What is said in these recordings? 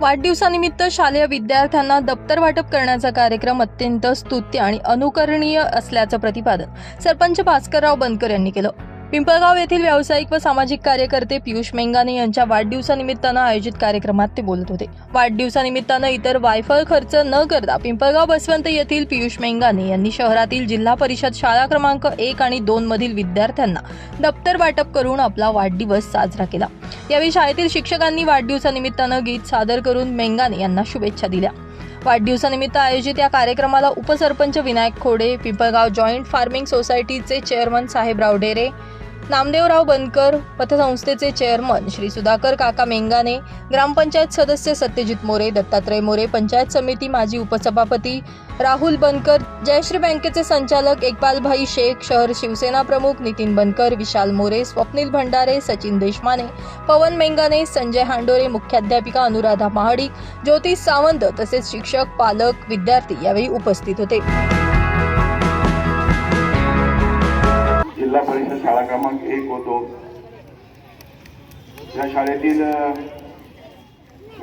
वाढदिवसानिमित्त शालेय विद्यार्थ्यांना दप्तर वाटप करण्याचा कार्यक्रम अत्यंत स्तुत्य आणि अनुकरणीय असल्याचं प्रतिपादन सरपंच भास्करराव बनकर यांनी केलं. पिंपळगाव येथील व्यावसायिक व सामाजिक कार्यकर्ते पियुष मेंगाने यांच्या वाढदिवसानिमित्तानं आयोजित कार्यक्रमात ते बोलत होते. वाढदिवसानिमित्तानं इतर वायफळ खर्च न करता पिंपळगाव बसवंत येथील पियुष मेंगाने यांनी शहरातील जिल्हा परिषद शाळा क्रमांक एक आणि दोन मधील विद्यार्थ्यांना दप्तर वाटप करून आपला वाढदिवस साजरा केला. यावेळी शाळेतील शिक्षकांनी वाढदिवसानिमित्तानं गीत सादर करून मेंगाने यांना शुभेच्छा दिल्या. वाढदिवसानिमित्त आयोजित या कार्यक्रमाला उपसरपंच विनायक खोडे पिंपळगाव जॉईंट फार्मिंग सोसायटीचे चेअरमन साहेबराव डेरे नामदेवराव बनकर पथसंस्थेचे चेअरमन श्री सुधाकर काका मेंगाने ग्रामपंचायत सदस्य सत्यजित मोरे दत्तात्रय मोरे पंचायत समिती माजी उपसभापती राहुल बनकर जयश्री बँकेचे संचालक एकपालभाई शेख शहर शिवसेना प्रमुख नितीन बनकर विशाल मोरे स्वप्नील भंडारे सचिन देशमाने पवन मेंगाने संजय हांडोरे मुख्याध्यापिका अनुराधा महाडिक ज्योतिष सावंत तसेच शिक्षक पालक विद्यार्थी यावेळी उपस्थित होते. जिल्हा परिषद शाळा क्रमांक एक होतो. या शाळेतील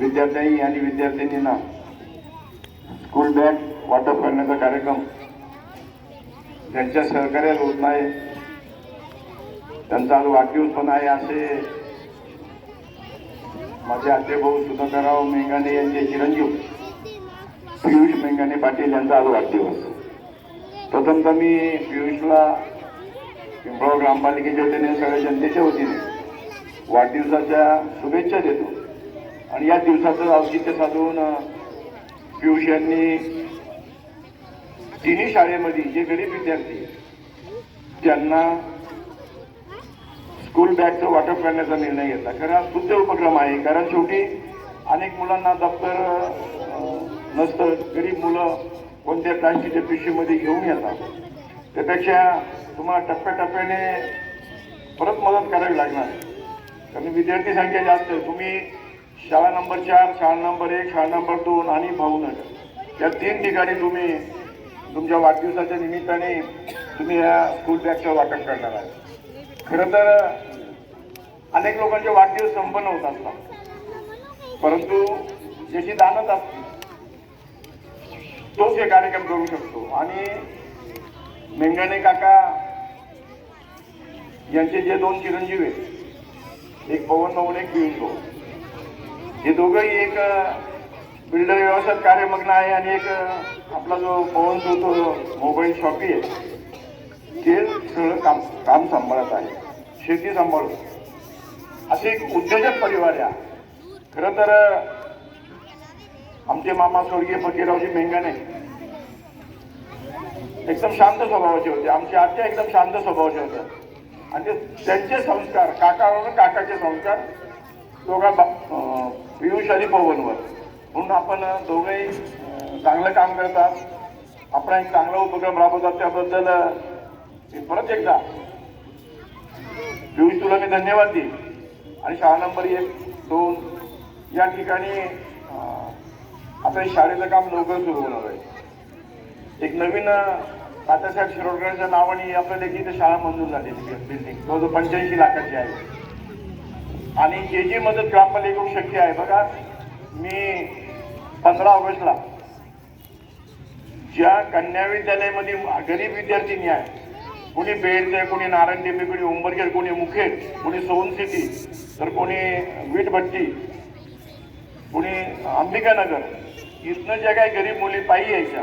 विद्यार्थ्यांनी आणि विद्यार्थिनींना स्कूल बॅग वाटप करण्याचा कार्यक्रम त्यांच्या सहकार्याला होत नाही. त्यांचा आज वाढदिवस पण आहे असे माझे आतेभाऊ सुधाकरराव मेंगाने यांचे चिरंजीव पियुष मेंगाने पाटील यांचा आज वाढदिवस. प्रथमतः मी पियुषला पिंपळ ग्रामपालिकेच्या वतीने सगळ्या जनतेच्या वतीने वाढदिवसाच्या शुभेच्छा देतो. आणि या दिवसाचं औचित्य साधून पियुष यांनी तिन्ही शाळेमध्ये जे गरीब विद्यार्थी त्यांना स्कूल बॅगचं वाटप करण्याचा निर्णय घेतला. कारण हा शुद्ध उपक्रम आहे. कारण शेवटी अनेक मुलांना दप्तर नसतं. गरीब मुलं कोणत्या प्लास्टिकच्या पिशवीमध्ये घेऊन येतात. त्यापेक्षा तुम्हाला टप्प्याटप्प्याने परत मदत करावी लागणार. कारण विद्यार्थी संख्या जास्त आहे. तुम्ही शाळा नंबर चार शाळा नंबर एक शाळा नंबर दोन आणि भाऊनगर या तीन ठिकाणी तुम्ही तुमच्या वाढदिवसाच्या निमित्ताने तुम्ही या स्कूल बॅगचं वाटप करणार आहे. खरं तर अनेक लोकांचे वाढदिवस संपन्न होत असतात. परंतु जशी दानत असते तोच हे कार्यक्रम करू शकतो. आणि मेंगाणे काका यांचे जे दोन चिरंजीव आहेत एक पवन भाऊन एक पियुष भाऊ. हे दोघंही एक बिल्डर व्यवसायात कार्यमग्न आहे आणि एक आपला जो पवन जो तो मोबाईल शॉपी आहे. ते सगळं काम काम सांभाळत आहे. शेती सांभाळून. असे एक उद्योजक परिवार आहे खरं तर आमचे मामा स्वर्गीय फकीरावजी मेंगाणे एकदम शांत स्वभावाचे होते. आमचे आत्या एकदम शांत स्वभावाचे होते आणि त्यांचे संस्कार काकावर काकाचे संस्कार दोघा बा- पियुष आणि पवनवर. म्हणून आपण दोघंही चांगलं काम करतात. आपण एक चांगला उपक्रम राबवतात त्याबद्दल परत एकदा. पियुष तुला मी धन्यवाद देईन. आणि शाळा नंबर एक दोन या ठिकाणी आता शाळेचं काम लवकर सुरू होणार आहे. एक नवीन अं, तात्यासाहेब शिरोडकरांच्या नावाने आपल्याला एक इथे शाळा मंजूर झालेली बिल्डिंग जवळजवळ पंच्याऐंशी लाखाची आहे. आणि जे जी मदत ग्रामपालिकेकडून शक्य आहे बघा मी पंधरा ऑगस्टला ज्या कन्या विद्यालयामध्ये गरीब विद्यार्थिनी आहे कोणी बेडचे कोणी नारायण कोणी उंबरखेड कोणी मुखेड कोणी सोन सिटी तर कोणी वीटभट्टी कोणी अंबिकानगर इथनं ज्या काही गरीब मुली पायी यायच्या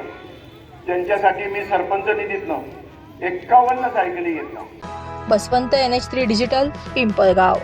त्यांच्यासाठी मी सरपंच निधीतनं एक्कावन्न सायकली घेतल्या Basvant N H three digital Pimpalgaon.